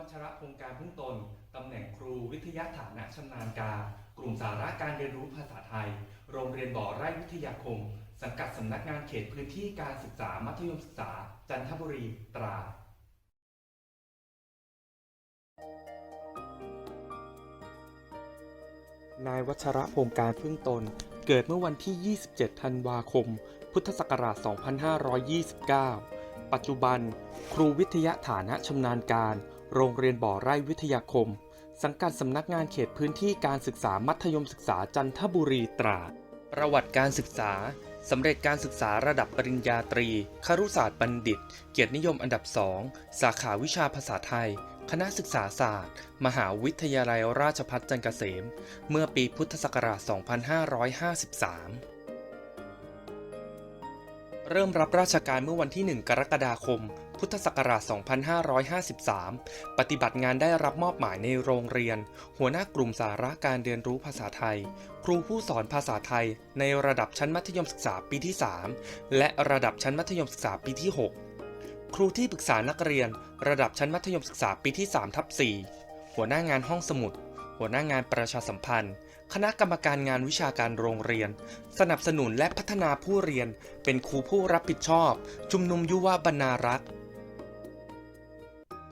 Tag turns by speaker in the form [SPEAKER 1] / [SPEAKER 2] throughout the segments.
[SPEAKER 1] วัชระพงการพึ่งตน ตำแหน่งครูวิทยาฐานะชำนาญการ กลุ่มสาระการเรียนรู้ภาษาไทย โรงเรียนบ่อไร่วิทยาคม สังกัดสำนักงานเขตพื้นที่การศึกษามัธยมศึกษา จันทบุรีตราดนายวัชระพงการพึ่งตน เกิดเมื่อวันที่ 27 ธันวาคม พุทธศักราช 2529 ปัจจุบัน ครูวิทยาฐานะชำนาญการ โรงเรียนบ่อไร่วิทยาคม สังกัดสำนักงานเขตพื้นที่การศึกษามัธยมศึกษาจันทบุรีตราด ประวัติการศึกษาสำเร็จการศึกษาระดับปริญญาตรี ครุศาสตร์บัณฑิต เกียรตินิยมอันดับสองสาขาวิชาภาษาไทย คณะศึกษาศาสตร์ มหาวิทยาลัยราชภัฏจันทร์เกษม เมื่อปีพุทธศักราช 2553เริ่มรับราชการเมื่อวันที่ 1 กรกฎาคม พุทธศักราช 2553 ปฏิบัติงานได้รับมอบหมายในโรงเรียน หัวหน้ากลุ่มสาระการเรียนรู้ภาษาไทย ครูผู้สอนภาษาไทย ในระดับชั้นมัธยมศึกษาปีที่ 3 และระดับชั้นมัธยมศึกษาปีที่ 6 ครูที่ปรึกษานักเรียน ระดับชั้นมัธยมศึกษาปีที่3ทับ4หัวหน้างานห้องสมุด หัวหน้างานประชาสัมพันธ์คณะกรรมการงานวิชาการโรงเรียน สนับสนุนและพัฒนาผู้เรียน เป็นครูผู้รับผิดชอบ ชุมนุมยุวบรรณารักษ์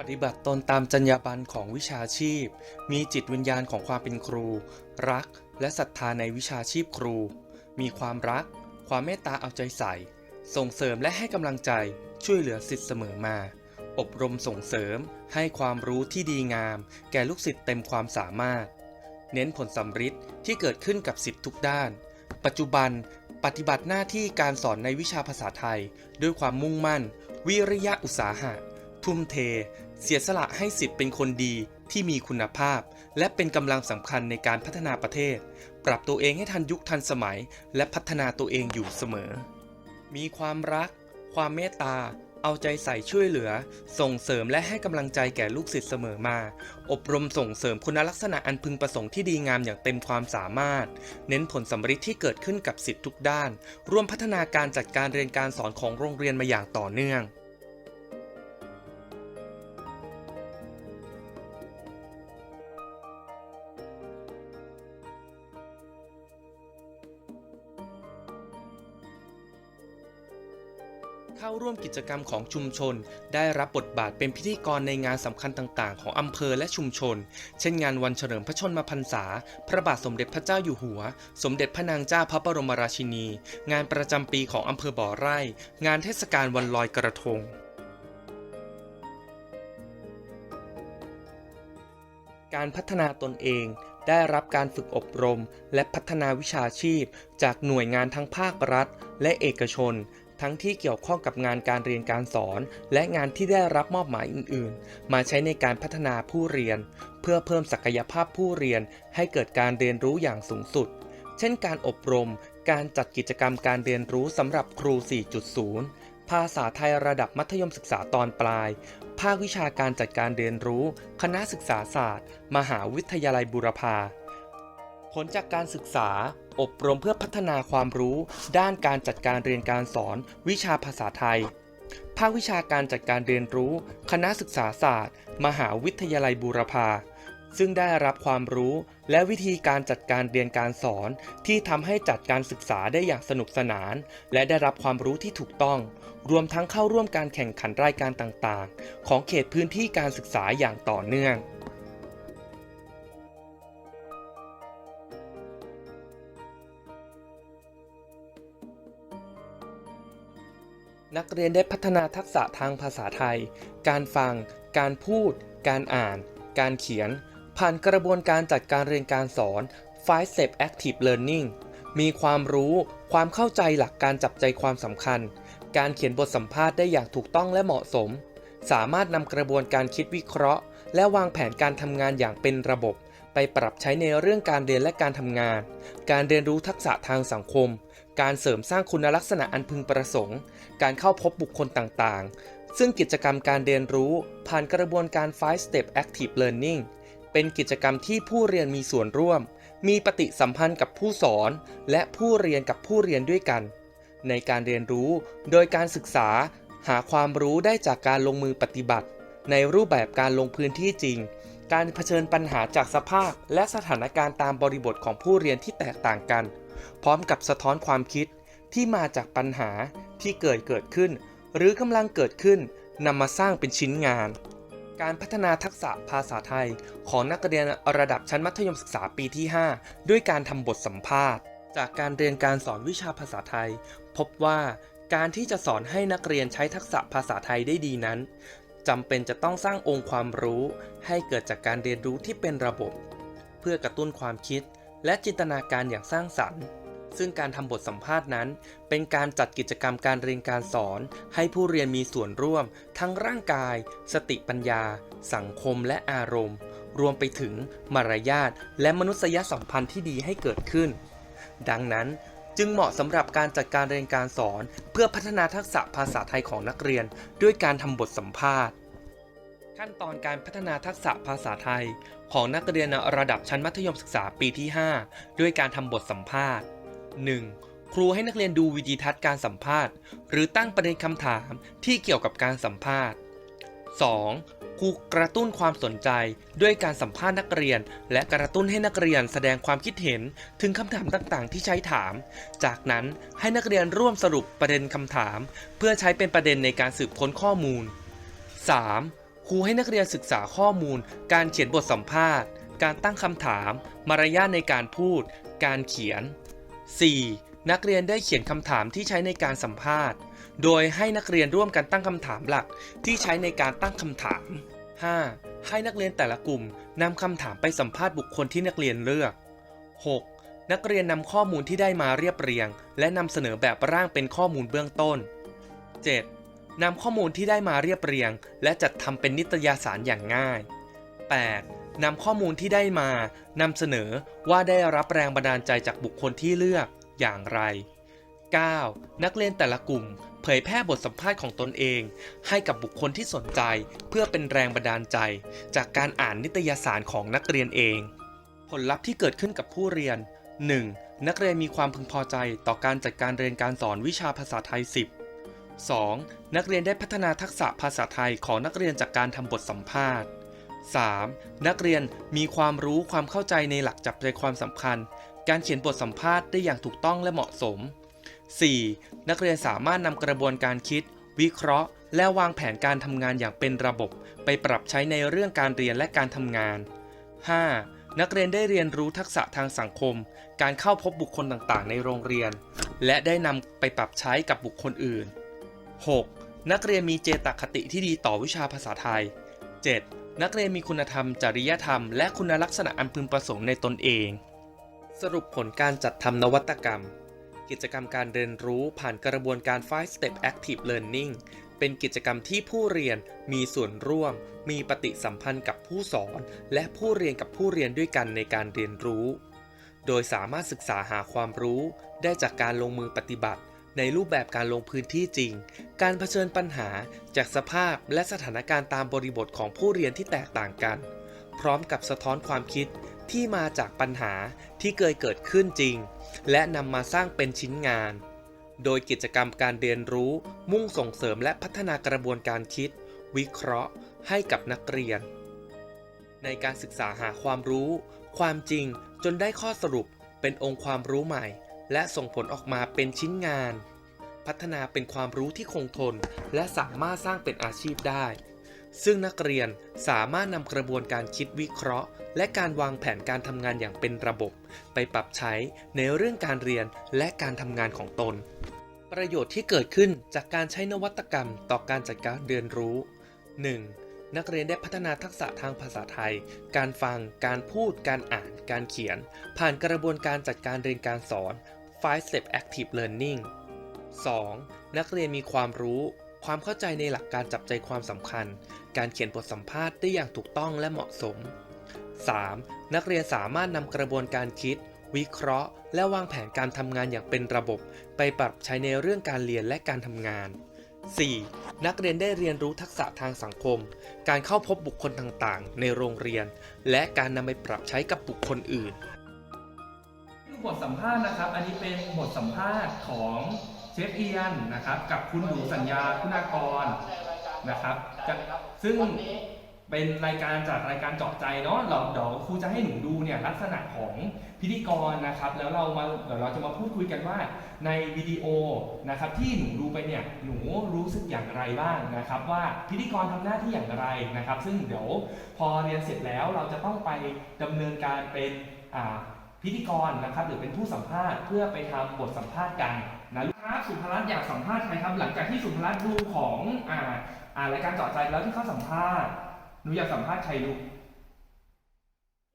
[SPEAKER 1] ฏิบัติตนตามจรรยาบรรณของวิชาชีพ มีจิตวิญญาณของความเป็นครู รักและศรัทธาในวิชาชีพครู มีความรัก ความเมตตาเอาใจใส่ ส่งเสริมและให้กำลังใจช่วยเหลือสิทธิ์เสมอมา อบรมส่งเสริม ให้ความรู้ที่ดีงาม แก่ลูกศิษย์เต็มความสามารถ เน้นผลสำฤทธิ์ที่เกิดขึ้นกับสิทธิ์ทุกด้าน ปัจจุบันปฏิบัติหน้าที่การสอนในวิชาภาษาไทย ด้วยความมุ่งมั่น วิริยะอุตสาหะ ทุ่มเท เสียสละให้สิทธิ์เป็นคนดีที่มีคุณภาพ และเป็นกำลังสำคัญในการพัฒนาประเทศ ปรับตัวเองให้ทันยุคทันสมัย และพัฒนาตัวเองอยู่เสมอ มีความรัก ความเมตตา เอาใจใส่ช่วยเหลือ ส่งเสริมและให้กำลังใจแก่ลูกศิษย์เสมอมา อบรมส่งเสริมคุณลักษณะอันพึงประสงค์ที่ดีงามอย่างเต็มความสามารถ เน้นผลสำฤทธิ์ที่เกิดขึ้นกับสิทธิ์ทุกด้าน ร่วมพัฒนาการจัดการเรียนการสอนของโรงเรียนมาอย่างต่อเนื่อง เข้าร่วมกิจกรรมของชุมชน ได้รับบทบาทเป็นพิธีกรในงานสำคัญต่าง ๆ ของอำเภอและชุมชน เช่นงานวันเฉลิมพระชนมพรรษา พระบาทสมเด็จพระเจ้าอยู่หัว สมเด็จพระนางเจ้าพระบรมราชินี งานประจำปีของอำเภอบ่อไร่ งานเทศกาลวันลอยกระทงการพัฒนาตนเอง ได้รับการฝึกอบรม และพัฒนาวิชาชีพ จากหน่วยงานทั้งภาครัฐ และเอกชน ทั้งที่เกี่ยวข้องกับงานการเรียนการสอน และงานที่ได้รับมอบหมายอื่น ๆ มาใช้ในการพัฒนาผู้เรียน เพื่อเพิ่มศักยภาพผู้เรียนให้เกิดการเรียนรู้อย่างสูงสุด เช่น การอบรม การจัดกิจกรรมการเรียนรู้สำหรับครู 4.0 ภาษาไทยระดับมัธยมศึกษาตอนปลาย ภาควิชาการจัดการเรียนรู้ คณะศึกษาศาสตร์ มหาวิทยาลัยบูรพาผลจากการศึกษา อบรมเพื่อพัฒนาความรู้ ด้านการจัดการเรียนการสอน วิชาภาษาไทย ภาควิชาการจัดการเรียนรู้ คณะศึกษาศาสตร์ มหาวิทยาลัยบูรพาซึ่งได้รับความรู้และวิธีการจัดการเรียนการสอน ที่ทำให้จัดการศึกษาได้อย่างสนุกสนาน และได้รับความรู้ที่ถูกต้อง รวมทั้งเข้าร่วมการแข่งขันรายการต่างๆ ของเขตพื้นที่การศึกษาอย่างต่อเนื่อง นักเรียนได้พัฒนาทักษะทางภาษาไทย การฟัง การพูด การอ่าน การเขียน ผ่านกระบวนการจัดการเรียนการสอน5 Step Active Learning มีความรู้ ความเข้าใจหลักการจับใจความสำคัญ การเขียนบทสัมภาษณ์ได้อย่างถูกต้องและเหมาะสม สามารถนำกระบวนการคิดวิเคราะห์ และวางแผนการทำงานอย่างเป็นระบบ ไปปรับใช้ในเรื่องการเรียนและการทำงาน การเรียนรู้ทักษะทางสังคม การเสริมสร้างคุณลักษณะอันพึงประสงค์ การเข้าพบบุคคลต่างๆ ซึ่งกิจกรรมการเรียนรู้ผ่านกระบวนการ5 Step Active Learning เป็นกิจกรรมที่ผู้เรียนมีส่วนร่วม มีปฏิสัมพันธ์กับผู้สอน และผู้เรียนกับผู้เรียนด้วยกัน ในการเรียนรู้โดยการศึกษา หาความรู้ได้จากการลงมือปฏิบัติ ในรูปแบบการลงพื้นที่จริง การเผชิญปัญหาจากสภาพ และสถานการณ์ตามบริบทของผู้เรียนที่แตกต่างกัน พร้อมกับสะท้อนความคิดที่มาจากปัญหา ที่เกิดเกิดขึ้น หรือกำลังเกิดขึ้นนำมาสร้างเป็นชิ้นงาน การพัฒนาทักษะภาษาไทย ของนักเรียนระดับชั้นมัธยมศึกษาปีที่ 5 ด้วยการทำบทสัมภาษณ์ จากการเรียนการสอนวิชาภาษาไทย พบว่าการที่จะสอนให้นักเรียนใช้ทักษะภาษาไทยได้ดีนั้นจำเป็นจะต้องสร้างองค์ความรู้ ให้เกิดจากการเรียนรู้ที่เป็นระบบ เพื่อกระตุ้นความคิดและจินตนาการอย่างสร้างสรรค์ ซึ่งการทำบทสัมภาษณ์นั้น เป็นการจัดกิจกรรมการเรียนการสอน ให้ผู้เรียนมีส่วนร่วม ทั้งร่างกาย สติปัญญา สังคมและอารมณ์ รวมไปถึงมารยาทและมนุษยสัมพันธ์ที่ดีให้เกิดขึ้น ดังนั้นจึงเหมาะสำหรับการจัดการเรียนการสอน เพื่อพัฒนาทักษะภาษาไทยของนักเรียน ด้วยการทำบทสัมภาษณ์ ขั้นตอนการพัฒนาทักษะภาษาไทย ของนักเรียนระดับชั้นมัธยมศึกษาปีที่ 5 ด้วยการทำบทสัมภาษณ์ 1. ครูให้นักเรียนดูวิดีทัศน์การสัมภาษณ์ หรือตั้งประเด็นคำถามที่เกี่ยวกับการสัมภาษณ์ 2. ครูกระตุ้นความสนใจด้วยการสัมภาษณ์นักเรียน และกระตุ้นให้นักเรียนแสดงความคิดเห็นถึงคำถามต่างๆ ที่ใช้ถาม จากนั้นให้นักเรียนร่วมสรุปประเด็นคำถาม เพื่อใช้เป็นประเด็นในการสืบค้นข้อมูล 3. ครูให้นักเรียนศึกษาข้อมูล การเขียนบทสัมภาษณ์ การตั้งคำถาม มารยาทในการพูด การเขียน 4. นักเรียนได้เขียนคำถามที่ใช้ในการสัมภาษณ์ โดยให้นักเรียนร่วมกันตั้งคำถามหลักที่ใช้ในการตั้งคำถาม 5. ให้นักเรียนแต่ละกลุ่มนำคำถามไปสัมภาษณ์บุคคลที่นักเรียนเลือก 6. นักเรียนนำข้อมูลที่ได้มาเรียบเรียง และนำเสนอแบบร่างเป็นข้อมูลเบื้องต้น 7. นำข้อมูลที่ได้มาเรียบเรียง และจัดทำเป็นนิตยสารอย่างง่าย 8. นำข้อมูลที่ได้มานำเสนอว่าได้รับแรงบันดาลใจจากบุคคลที่เลือกอย่างไร 9. นักเรียนแต่ละกลุ่ม เผยแพร่บทสัมภาษณ์ของตนเอง ให้กับบุคคลที่สนใจเพื่อเป็นแรงบันดาลใจ จากการอ่านนิตยสารของนักเรียนเอง ผลลัพธ์ที่เกิดขึ้นกับผู้เรียน 1. นักเรียนมีความพึงพอใจต่อการจัดการเรียนการสอนวิชาภาษาไทย 10 2. นักเรียนได้พัฒนาทักษะภาษาไทยของนักเรียนจากการทำบทสัมภาษณ์ 3. นักเรียนมีความรู้ความเข้าใจในหลักจับใจความสำคัญ การเขียนบทสัมภาษณ์ได้อย่างถูกต้องและเหมาะสม 4. นักเรียนสามารถนำกระบวนการคิด วิเคราะห์ และวางแผนการทำงานอย่างเป็นระบบ ไปปรับใช้ในเรื่องการเรียนและการทำงาน 5. นักเรียนได้เรียนรู้ทักษะทางสังคม การเข้าพบบุคคลต่างๆ ในโรงเรียน และได้นำไปปรับใช้กับบุคคลอื่น 6. นักเรียนมีเจตคติที่ดีต่อวิชาภาษาไทย 7. นักเรียนมีคุณธรรม จริยธรรม และคุณลักษณะอันพึงประสงค์ในตนเอง สรุปผลการจัดทำนวัตกรรม กิจกรรมการเรียนรู้ผ่านกระบวนการ 5 Step Active Learning เป็นกิจกรรมที่ผู้เรียนมีส่วนร่วม มีปฏิสัมพันธ์กับผู้สอน และผู้เรียนกับผู้เรียนด้วยกันในการเรียนรู้ โดยสามารถศึกษาหาความรู้ได้จากการลงมือปฏิบัติ ในรูปแบบการลงพื้นที่จริง การเผชิญปัญหาจากสภาพและสถานการณ์ตามบริบทของผู้เรียนที่แตกต่างกัน พร้อมกับสะท้อนความคิดที่มาจากปัญหาที่เคยเกิดขึ้นจริง และนำมาสร้างเป็นชิ้นงาน โดยกิจกรรมการเรียนรู้ มุ่งส่งเสริมและพัฒนากระบวนการคิด วิเคราะห์ ให้กับนักเรียน ในการศึกษาหาความรู้ ความจริงจนได้ข้อสรุปเป็นองค์ความรู้ใหม่ และส่งผลออกมาเป็นชิ้นงาน พัฒนาเป็นความรู้ที่คงทน และสามารถสร้างเป็นอาชีพได้ ซึ่งนักเรียนสามารถนำกระบวนการคิดวิเคราะห์ และการวางแผนการทำงานอย่างเป็นระบบ ไปปรับใช้ในเรื่องการเรียนและการทำงานของตน ประโยชน์ที่เกิดขึ้นจากการใช้นวัตกรรมต่อการจัดการเรียนรู้ 1. นักเรียนได้พัฒนาทักษะทางภาษาไทย การฟัง การพูด การอ่าน การเขียน ผ่านกระบวนการจัดการเรียนการสอน5 Step Active Learning 2. นักเรียนมีความรู้ ความเข้าใจในหลักการจับใจความสำคัญ การเขียนบทสัมภาษณ์ได้อย่างถูกต้องและเหมาะสม 3. นักเรียนสามารถนำกระบวนการคิด วิเคราะห์ และวางแผนการทำงานอย่างเป็นระบบ ไปปรับใช้ในเรื่องการเรียนและการทำงาน 4. นักเรียนได้เรียนรู้ทักษะทางสังคม การเข้าพบบุคคลต่างๆ ในโรงเรียน และการนำไปปรับใช้กับบุคคลอื่น
[SPEAKER 2] บทสัมภาษณ์นะครับ อันนี้เป็นบทสัมภาษณ์ของ ฟเอียนนะครับกับคุณหนูสัญญาคุณากรนะครับ
[SPEAKER 1] จะซึ่งเป็นรายการจากรายการเจาะใจเนาะเราเดี๋ยวครูจะให้หนูดูเนี่ยลักษณะของพิธีกรนะครับ แล้วเรามาเดี๋ยวเราจะมาพูดคุยกันว่าในวิดีโอนะครับที่หนูดูไปเนี่ยหนูรู้สึกอย่างไรบ้างนะครับ ว่าพิธีกรทำหน้าที่อย่างไรนะครับ ซึ่งเดี๋ยวพอเรียนเสร็จแล้วเราจะต้องไปดำเนินการเป็นอ่าพิธีกรนะครับ หรือเป็นผู้สัมภาษณ์เพื่อไปทำบทสัมภาษณ์กัน นะครับสุภรัตน์อยากสัมภาษณ์ใครครับ หลังจากที่สุภรัตน์ดูของอ่าอ่ารายการเจาะใจแล้วที่เขาสัมภาษณ์หนูอยากสัมภาษณ์ใครลูก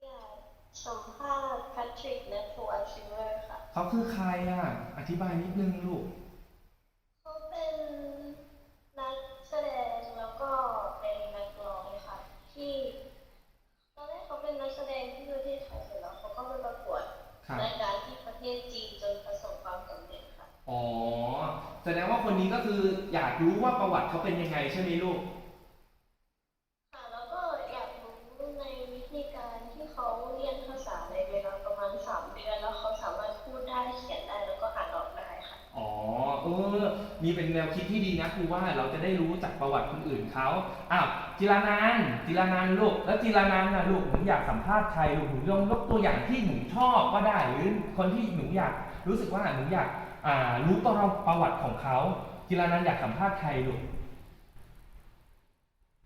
[SPEAKER 3] อยากสัมภาษณ์แพทริกและโทอัลชิเวอร์ค่ะ
[SPEAKER 1] เขาคือใครอะ อธิบายนิดนึงลูก
[SPEAKER 3] เขาเป็นนักแสดงแล้วก็เป็นนักร้องค่ะ ที่ตอนแรกเขาเป็นนักแสดงที่ประเทศไทยเสร็จแล้วเขาก็ไปประกวด
[SPEAKER 1] ครับ
[SPEAKER 3] รายการ
[SPEAKER 1] อ๋อ แสดงว่าคนนี้ก็คืออยากรู้ว่าประวัติเขาเป็นยังไงใช่ไหมลูก
[SPEAKER 3] ค่ะแล้วก็อยากรู้ในวิธีการที่เขาเรียนภาษาในเวลาประมาณสามเดือนแล้วเขาสามารถพูดได้เขียนได้แล้วก็อ่านออกได้ค่ะ
[SPEAKER 1] อ๋อ เออ มีเป็นแนวคิดที่ดีนะครูว่าเราจะได้รู้จากประวัติคนอื่นเขาอ้าวจิรานันท์จิรานันท์ลูก แล้วจิรานันท์นะลูกหนูอยากสัมภาษณ์ใครลูกหนูลองยกตัวอย่างที่หนูชอบก็ได้หรือคนที่หนูอยากรู้สึกว่าหนูอยากอ่า รู้ประวัติประวัติของเขาจิรานันท์อยากสัมภาษณ์ใครลูก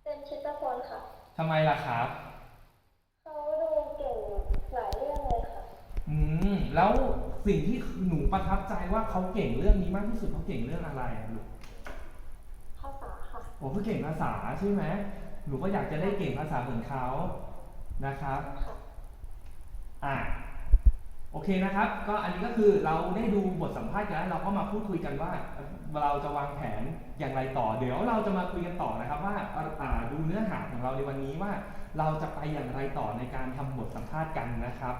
[SPEAKER 3] เป็นชิตพลค่ะ
[SPEAKER 1] ทำไมล่ะครับ
[SPEAKER 3] เขาดูเก่งหลายเรื่องเลยค่ะ
[SPEAKER 1] อืม แล้วสิ่งที่หนูประทับใจว่าเขาเก่งเรื่องนี้มากที่สุดเขาเก่งเรื่องอะไรอะลูก
[SPEAKER 3] ภาษาค่ะ
[SPEAKER 1] โอ้เขาเก่งภาษาใช่ไหมหนูก็อยากจะได้เก่งภาษาเหมือนเขานะครับ
[SPEAKER 3] ค่ะ
[SPEAKER 1] อะโอเคนะครับ ก็อันนี้ก็คือเราได้ดูบทสัมภาษณ์กันแล้วเราก็มาพูดคุยกันว่า เราจะวางแผนอย่างไรต่อ เดี๋ยวเราจะมาคุยกันต่อนะครับว่าาดูเนื้อหาของเราในวันนี้ว่า เราจะไปอย่างไรต่อในการทำบทสัมภาษณ์กันนะครับ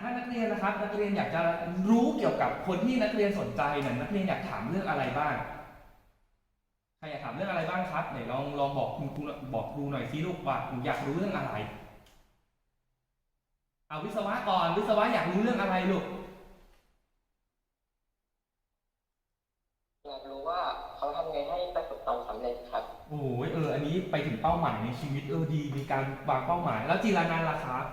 [SPEAKER 1] ถ้านักเรียนนะครับ นักเรียนอยากจะรู้เกี่ยวกับคนที่นักเรียนสนใจเนี่ยนักเรียนอยากถามเรื่องอะไรบ้างใครอยากถามเรื่องอะไรบ้างครับไหนลองลองบอกคุณครูบอกครูหน่อยสิลูกว่าหนูอยากรู้เรื่องอะไร เอาวิศวะก่อนวิศวะอยากรู้เรื่องอะไรลูก
[SPEAKER 4] อยากรู้ว่าเขาทำไงให้ประสบความสำเร็จครับ
[SPEAKER 1] โอ้ยเอออันนี้ไปถึงเป้าหมายในชีวิตเออดีมีการวางเป้าหมาย แล้วจีรานันท์ล่ะครับ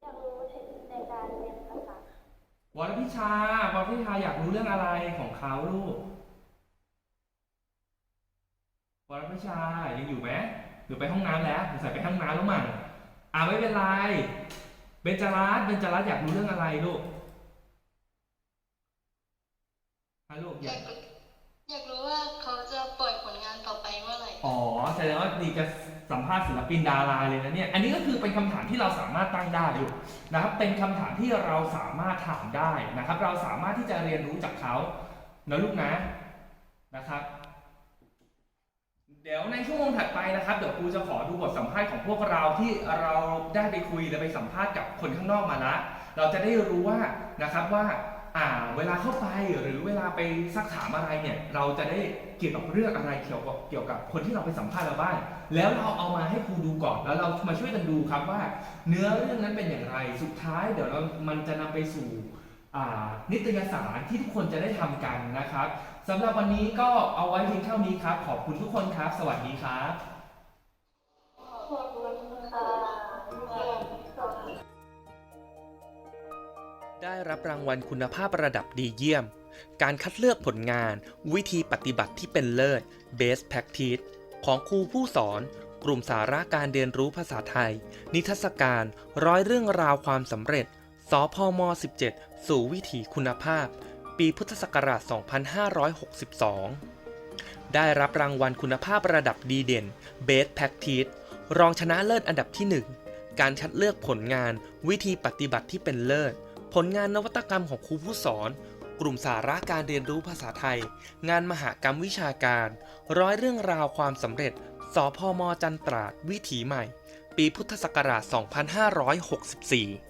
[SPEAKER 3] อยากรู้เทคนิคในการเรียนภาษา
[SPEAKER 1] วรพิชาวรพิชาอยากรู้เรื่องอะไรของเขาลูกวรพิชายังอยู่ไหม หรือไปห้องน้ำแล้วสงสัยไปห้องน้ำแล้วมั้งอ่าไม่เป็นไรเบญจรัตน์เบญจรัตน์อยากรู้เรื่องอะไรลูกฮะลูกอาย
[SPEAKER 5] อยากกอยากรู้ว่าเขาจะปล่อยผลงานต่อไปเมื่อไหร่
[SPEAKER 1] อ๋อแสดงว่านี่จะสัมภาษณ์ศิลปินดาราเลยนะเนี่ย อันนี้ก็คือเป็นคำถามที่เราสามารถตั้งได้อยู่นะครับ เป็นคำถามที่เราสามารถถามได้นะครับ เราสามารถที่จะเรียนรู้จากเขานะลูกนะนะครับ เดี๋ยวในชั่วโมงถัดไปนะครับเดี๋ยวครูจะขอดูบทสัมภาษณ์ของพวกเราที่เราได้ไปคุยและไปสัมภาษณ์กับคนข้างนอกมาละเราจะได้รู้ว่านะครับว่าอ่าเวลาเข้าไปหรือเวลาไปซักถามอะไรเนี่ย เราจะได้เกี่ยวกับเรื่องอะไรเกี่ยวกับเกี่ยวกับคนที่เราไปสัมภาษณ์เราบ้างแล้วเราเอามาให้ครูดูก่อนแล้วเรามาช่วยกันดูครับว่า เนื้อเรื่องนั้นเป็นอย่างไรสุดท้าย เดี๋ยวเรามันจะนำไปสู่อ่านิตยสารที่ทุกคนจะได้ทำกันนะครับ สำหรับวันนี้ก็เอาไว้เพียงเท่านี้ครับ ขอบคุณทุกคนครับ สวัสดีครับ
[SPEAKER 3] ขอบคุณค่ะ
[SPEAKER 6] ได้รับรางวัลคุณภาพระดับดีเยี่ยม การคัดเลือกผลงาน วิธีปฏิบัติที่เป็นเลิศ Best Practice ของครูผู้สอน กลุ่มสาระการเรียนรู้ภาษาไทย นิทรรศการร้อยเรื่องราวความสำเร็จ สพม 17 สู่วิถีคุณภาพ ปีพุทธศักราช 2562 ได้รับรางวัลคุณภาพระดับดีเด่น Best Practice รองชนะเลิศอันดับที่ 1 การคัดเลือกผลงานวิธีปฏิบัติที่เป็นเลิศ ผลงานนวัตกรรมของครูผู้สอน กลุ่มสาระการเรียนรู้ภาษาไทย งานมหากรรมวิชาการ ร้อยเรื่องราวความสำเร็จ สพมจันตราดวิถีใหม่ ปีพุทธศักราช 2564